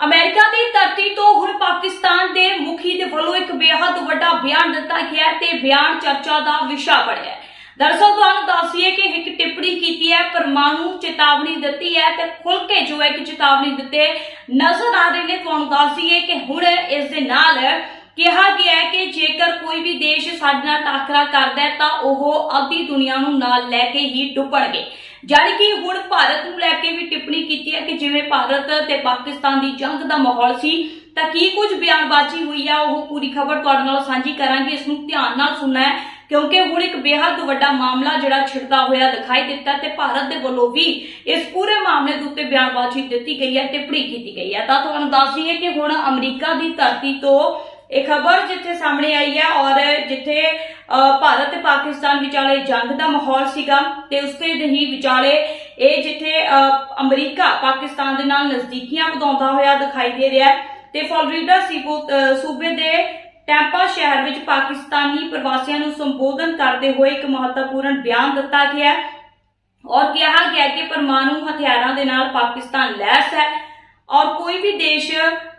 America ਦੀ ਧਰਤੀ ਤੋਂ ਹੁਣ ਪਾਕਿਸਤਾਨ ਦੇ ਮੁਖੀ ਦੇ ਵੱਲੋਂ ਇੱਕ ਬੇਹੱਦ ਵੱਡਾ ਬਿਆਨ ਦਿੱਤਾ ਗਿਆ ਤੇ ਬਿਆਨ ਚਰਚਾ ਦਾ ਵਿਸ਼ਾ ਬਣਿਆ ਹੈ। ਦਰਅਸਲ ਤੁਹਾਨੂੰ ਦੱਸੀਏ ਕਿ ਇੱਕ ਟਿੱਪਣੀ ਕੀਤੀ ਹੈ, ਪਰਮਾਣੂ ਚੇਤਾਵਨੀ ਦਿੱਤੀ ਹੈ ਤੇ ਖੁੱਲ ਕੇ ਜੋ ਹੈ ਕਿ ਚੇਤਾਵਨੀ ਦਿੱਤੇ ਨਜ਼ਰ ਆ ਰਹੇ ਨੇ, ਤੁਹਾਨੂੰ ਦੱਸੀਏ ਕਿ ਹੁਣ ਇਸ ਦੇ ਨਾਲ ਕਿਹਾ ਗਿਆ ਹੈ ਕਿ ਜੇਕਰ ਕੋਈ ਵੀ ਦੇਸ਼ ਸਾਡੇ ਨਾਲ ਟਾਕਰਾ ਕਰਦਾ ਹੈ ਤਾਂ ਉਹ ਅੱਧੀ ਦੁਨੀਆ ਨੂੰ ਨਾਲ ਲੈ ਕੇ ਹੀ ਡੁੱਬਣਗੇ। ਜਾਣੀ ਕਿ ਹੁਣ ਭਾਰਤ ਨੂੰ ਲੈ ਕੇ ਵੀ ਟਿੱਪਣੀ ਕੀਤੀ ਹੈ ਕਿ ਜਿਵੇਂ ਭਾਰਤ ਤੇ ਪਾਕਿਸਤਾਨ ਦੀ ਜੰਗ ਦਾ ਮਾਹੌਲ ਸੀ, ਤਾਂ ਕੀ ਕੁਝ ਬਿਆਨਬਾਜ਼ੀ ਹੋਈ ਆ, ਉਹ ਪੂਰੀ ਖਬਰ ਤੁਹਾਡੇ ਨਾਲ ਸਾਂਝੀ ਕਰਾਂਗੇ, ਇਸ ਨੂੰ ਧਿਆਨ ਨਾਲ ਸੁਣਨਾ ਹੈ, ਕਿਉਂਕਿ ਹੁਣ ਇੱਕ ਬੇਹੱਦ ਵੱਡਾ ਮਾਮਲਾ ਜਿਹੜਾ ਛਿੜਦਾ ਹੋਇਆ ਦਿਖਾਈ ਦਿੱਤਾ ਤੇ ਭਾਰਤ ਦੇ ਵੱਲੋਂ ਵੀ ਇਸ ਪੂਰੇ ਮਾਮਲੇ ਦੇ ਉੱਤੇ ਬਿਆਨਬਾਜ਼ੀ ਦਿੱਤੀ ਗਈ ਹੈ, ਟਿੱਪਣੀ ਕੀਤੀ ਗਈ ਹੈ। ਤਾਂ ਤੁਹਾਨੂੰ ਦੱਸ ਦਈਏ ਕਿ ਹੁਣ ਅਮਰੀਕਾ ਦੀ ਧਰਤੀ ਤੋਂ ਇਹ ਖਬਰ ਜਿੱਥੇ ਸਾਹਮਣੇ ਆਈ ਹੈ ਔਰ ਜਿੱਥੇ ਭਾਰਤ ਤੇ ਪਾਕਿਸਤਾਨ ਵਿਚਾਲੇ ਜੰਗ ਦਾ ਮਾਹੌਲ ਸੀਗਾ ਤੇ ਉਸਦੇ ਹੀ ਵਿਚਾਲੇ ਇਹ ਜਿੱਥੇ ਅਮਰੀਕਾ ਪਾਕਿਸਤਾਨ ਦੇ ਨਾਲ ਨਜ਼ਦੀਕੀਆਂ ਵਧਾਉਂਦਾ ਹੋਇਆ ਦਿਖਾਈ ਦੇ ਰਿਹਾ ਤੇ ਫਲੋਰੀਡਾ ਸੂਬੇ ਦੇ ਟੈਂਪਾ ਸ਼ਹਿਰ ਵਿੱਚ ਪਾਕਿਸਤਾਨੀ ਪ੍ਰਵਾਸੀਆਂ ਨੂੰ ਸੰਬੋਧਨ ਕਰਦੇ ਹੋਏ ਇੱਕ ਮਹੱਤਵਪੂਰਨ ਬਿਆਨ ਦਿੱਤਾ ਗਿਆ ਔਰ ਕਿਹਾ ਗਿਆ ਕਿ ਪਰਮਾਣੂ ਹਥਿਆਰਾਂ ਦੇ ਨਾਲ ਪਾਕਿਸਤਾਨ ਲੈਸ ਹੈ। ਔਰ ਕੋਈ ਵੀ ਦੇਸ਼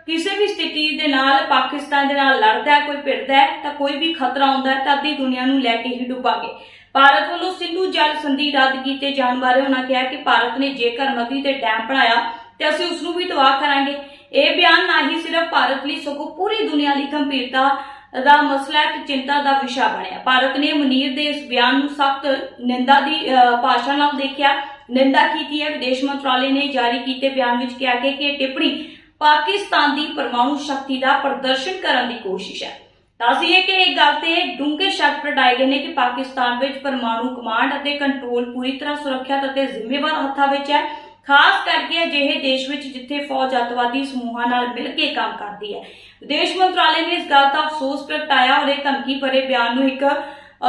ਕਿਸੇ ਵੀ ਸਥਿਤੀ ਦੇ ਨਾਲ ਪਾਕਿਸਤਾਨ ਦੇ ਨਾਲ ਲੜਦਾ ਹੈ, ਕੋਈ ਭਿੜਦਾ ਹੈ, ਤਾਂ ਕੋਈ ਵੀ ਖਤਰਾ ਆਉਂਦਾ ਹੈ, ਤਾਂ ਅੱਧੀ ਦੁਨੀਆ ਨੂੰ ਲੈ ਕੇ ਹੀ ਡੁੱਬਾਂਗੇ। ਭਾਰਤ ਵੱਲੋਂ ਸਿੰਧੂ ਜਲ ਸੰਧੀ ਰੱਦ ਕੀਤੇ ਜਾਣ ਬਾਰੇ ਉਹਨਾਂ ਕਿਹਾ ਕਿ ਭਾਰਤ ਨੇ ਜੇਕਰ ਨਦੀ ਤੇ ਡੈਮ ਬਣਾਇਆ, ਤੇ ਅਸੀਂ ਉਸ ਨੂੰ ਵੀ ਤਬਾਹ ਕਰਾਂਗੇ। ਇਹ ਬਿਆਨ ਨਾ ਹੀ ਸਿਰਫ ਭਾਰਤ ਲਈ, ਸਗੋਂ ਪੂਰੀ ਦੁਨੀਆ ਲਈ ਗੰਭੀਰਤਾ ਦਾ ਮਸਲਾ ਤੇ ਚਿੰਤਾ ਦਾ ਵਿਸ਼ਾ ਬਣਿਆ। ਭਾਰਤ ਨੇ ਮਨੀਰ ਦੇ ਇਸ ਬਿਆਨ ਨੂੰ ਸਖਤ ਨਿੰਦਾ ਦੀ ਭਾਸ਼ਾ ਨਾਲ ਦੇਖਿਆ। ਨਿੰਦਾ ਕੀਤੀ ਹੈ। ਵਿਦੇਸ਼ ਮੰਤਰਾਲੇ ਨੇ ਜਾਰੀ ਕੀਤੇ ਬਿਆਨ ਵਿੱਚ ਕਿਹਾ ਕਿ ਇਹ ਟਿੱਪਣੀ ਪਾਕਿਸਤਾਨ ਦੀ ਪਰਮਾਣੂ ਸ਼ਕਤੀ ਦਾ ਪ੍ਰਦਰਸ਼ਨ ਕਰਨ ਦੀ ਕੋਸ਼ਿਸ਼ ਹੈ। ਦੱਸੀਏ ਕਿ ਇਹ ਗੱਲ ਤੇ ਡੂੰਘੇ ਸ਼ੱਕ ਪ੍ਰਗਟਾਏ ਗਏ ਨੇ ਕਿ ਪਾਕਿਸਤਾਨ ਵਿੱਚ ਪਰਮਾਣੂ ਕਮਾਂਡ ਅਤੇ ਕੰਟਰੋਲ ਪੂਰੀ ਤਰ੍ਹਾਂ ਸੁਰੱਖਿਅਤ ਅਤੇ ਜ਼ਿੰਮੇਵਾਰ ਹੱਥਾਂ ਵਿੱਚ ਹੈ। ਖਾਸ ਕਰਕੇ ਅਜਿਹੇ ਦੇਸ਼ ਵਿੱਚ ਜਿੱਥੇ ਫੌਜ ਅੱਤਵਾਦੀ ਸਮੂਹਾਂ ਨਾਲ ਮਿਲ ਕੇ ਕੰਮ ਕਰਦੀ ਹੈ। ਵਿਦੇਸ਼ ਮੰਤਰਾਲੇ ਨੇ ਇਸ ਗੱਲ ਦਾ ਅਫਸੋਸ ਪ੍ਰਗਟਾਇਆ ਔਰ ਇਹ ਧਮਕੀ ਭਰੇ ਬਿਆਨ ਨੂੰ ਇੱਕ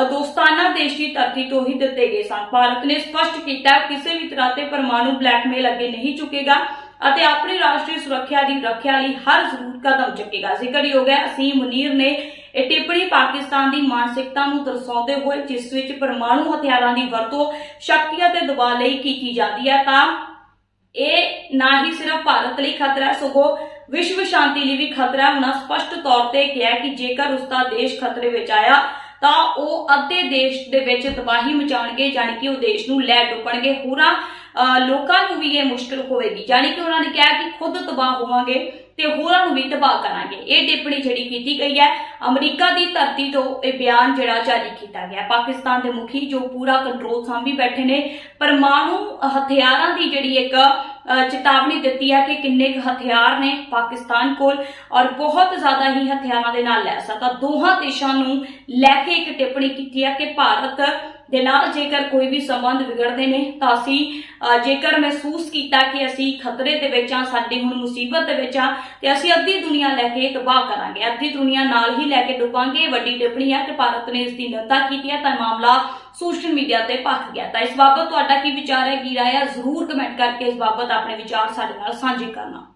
ਦੋਸਤਾਨਾ ਦੇਸ਼ ਦੀ ਧਰਤੀ ਤੋਂ ਹੀ ਦਿੱਤੇ ਗਏ ਸਨ। ਭਾਰਤ ਨੇ ਸਪਸ਼ਟ ਕੀਤਾ ਕਿਸੇ ਵੀ ਤਰ੍ਹਾਂ ਤੇ ਪਰਮਾਣੂ ਬਲੈਕਮੇਲ ਅੱਗੇ ਨਹੀਂ ਝੁਕੇਗਾ ਅਤੇ ਆਪਣੀ ਰਾਸ਼ਟਰੀ ਸੁਰੱਖਿਆ ਦੀ ਰੱਖਿਆ ਲਈ ਹਰ ਜ਼ਰੂਰ ਕਦਮ ਚੁੱਕੇਗਾ। ਜ਼ਿਕਰਯੋਗ ਹੈ, ਅਸੀਮ ਮੁਨੀਰ ਨੇ ਇਹ ਟਿੱਪਣੀ ਪਾਕਿਸਤਾਨ ਦੀ ਮਾਨਸਿਕਤਾ ਨੂੰ ਦਰਸਾਉਂਦੇ ਹੋਏ ਜਿਸ ਵਿੱਚ ਪਰਮਾਣੂ ਹਥਿਆਰਾਂ ਦੀ ਵਰਤੋਂ ਸ਼ਕਤੀਆਂ ਤੇ ਦਬਾਅ ਲਈ ਕੀਤੀ ਜਾਂਦੀ ਹੈ ਤਾਂ ਇਹ ਨਾ ਹੀ ਸਿਰਫ ਭਾਰਤ ਲਈ ਖਤਰਾ ਹੈ, ਸਗੋਂ ਵਿਸ਼ਵ ਸ਼ਾਂਤੀ ਲਈ ਵੀ ਖਤਰਾ ਹੈ। ਉਹਨਾਂ ਸਪਸ਼ਟ ਤੌਰ ਤੇ ਕਿਹਾ ਕਿ ਜੇਕਰ ਉਸ ਦਾ ਦੇਸ਼ ਖਤਰੇ ਵਿੱਚ ਆਇਆ, ਤਾਂ ਉਹ ਅੱਧੇ ਦੇਸ਼ ਦੇ ਵਿੱਚ ਤਬਾਹੀ ਮਚਾਉਣਗੇ, ਜਾਣੀ ਕਿ ਉਹ ਦੇਸ਼ ਨੂੰ ਲੈ ਡੁੱਬਣਗੇ ਹੋਰਾਂ ਲੋਕਾਂ ਨੂੰ ਵੀ ਇਹ ਮੁਸ਼ਕਲ ਹੋਵੇਗੀ। ਜਾਣੀ ਕਿ ਉਹਨਾਂ ਨੇ ਕਿਹਾ ਕਿ ਖੁਦ ਤਬਾਹ ਹੋਵਾਂਗੇ ਤੇ ਹੋਰਾਂ ਨੂੰ ਵੀ ਤਬਾਹ ਕਰਾਂਗੇ। ਇਹ ਟਿੱਪਣੀ ਜਿਹੜੀ ਕੀਤੀ ਗਈ ਹੈ, ਅਮਰੀਕਾ ਦੀ ਧਰਤੀ ਤੋਂ ਇਹ ਬਿਆਨ ਜਿਹੜਾ ਜਾਰੀ ਕੀਤਾ ਗਿਆ। ਪਾਕਿਸਤਾਨ ਦੇ ਮੁਖੀ ਜੋ ਪੂਰਾ ਕੰਟਰੋਲ ਸਾਂਭੀ ਬੈਠੇ ਨੇ, ਪਰਮਾਣੂ ਹਥਿਆਰਾਂ ਦੀ ਜਿਹੜੀ ਇੱਕ ਚੇਤਾਵਨੀ ਦਿੱਤੀ ਹੈ ਕਿ ਕਿੰਨੇ ਕੁ ਹਥਿਆਰ ਨੇ ਪਾਕਿਸਤਾਨ ਕੋਲ ਔਰ ਬਹੁਤ ਜ਼ਿਆਦਾ ਹੀ ਹਥਿਆਰਾਂ ਦੇ ਨਾਲ ਲੈ ਸਕਦਾ। ਦੋਹਾਂ ਦੇਸ਼ਾਂ ਨੂੰ ਲੈ ਕੇ ਇੱਕ ਟਿੱਪਣੀ ਕੀਤੀ ਹੈ ਕਿ ਭਾਰਤ ਦੇ ਨਾਲ ਜੇਕਰ ਕੋਈ ਵੀ ਸੰਬੰਧ ਵਿਗੜਦੇ ਨੇ, ਤਾਂ ਅਸੀਂ ਜੇਕਰ ਮਹਿਸੂਸ ਕੀਤਾ ਕਿ ਅਸੀਂ ਖਤਰੇ ਦੇ ਵਿੱਚ ਆ ਸਾਡੀ ਹੁਣ ਮੁਸੀਬਤ ਦੇ ਵਿੱਚ ਆ ਤੇ ਅਸੀਂ ਅੱਧੀ ਦੁਨੀਆ ਲੈ ਕੇ ਤਬਾਹ ਕਰਾਂਗੇ। ਅੱਧੀ ਦੁਨੀਆ ਨਾਲ ਹੀ ਲੈ ਕੇ ਡੁੱਬਾਂਗੇ, ਵੱਡੀ ਟਿੱਪਣੀ ਹੈ ਕਿ ਭਾਰਤ ਨੇ ਇਸ ਦੀ ਨਿੰਦਾ ਕੀਤੀ ਹੈ, ਤਾਂ ਮਾਮਲਾ ਸੋਸ਼ਲ ਮੀਡੀਆ ਤੇ ਭਖ ਗਿਆ। ਤਾਂ ਇਸ ਬਾਬਤ ਤੁਹਾਡਾ ਕੀ ਵਿਚਾਰ ਹੈ? ਕੀ ਰਾਏ ਹੈ? ਜ਼ਰੂਰ ਕਮੈਂਟ ਕਰਕੇ ਇਸ ਬਾਬਤ ਆਪਣੇ ਵਿਚਾਰ ਸਾਡੇ ਨਾਲ ਸਾਂਝੇ ਕਰਨਾ।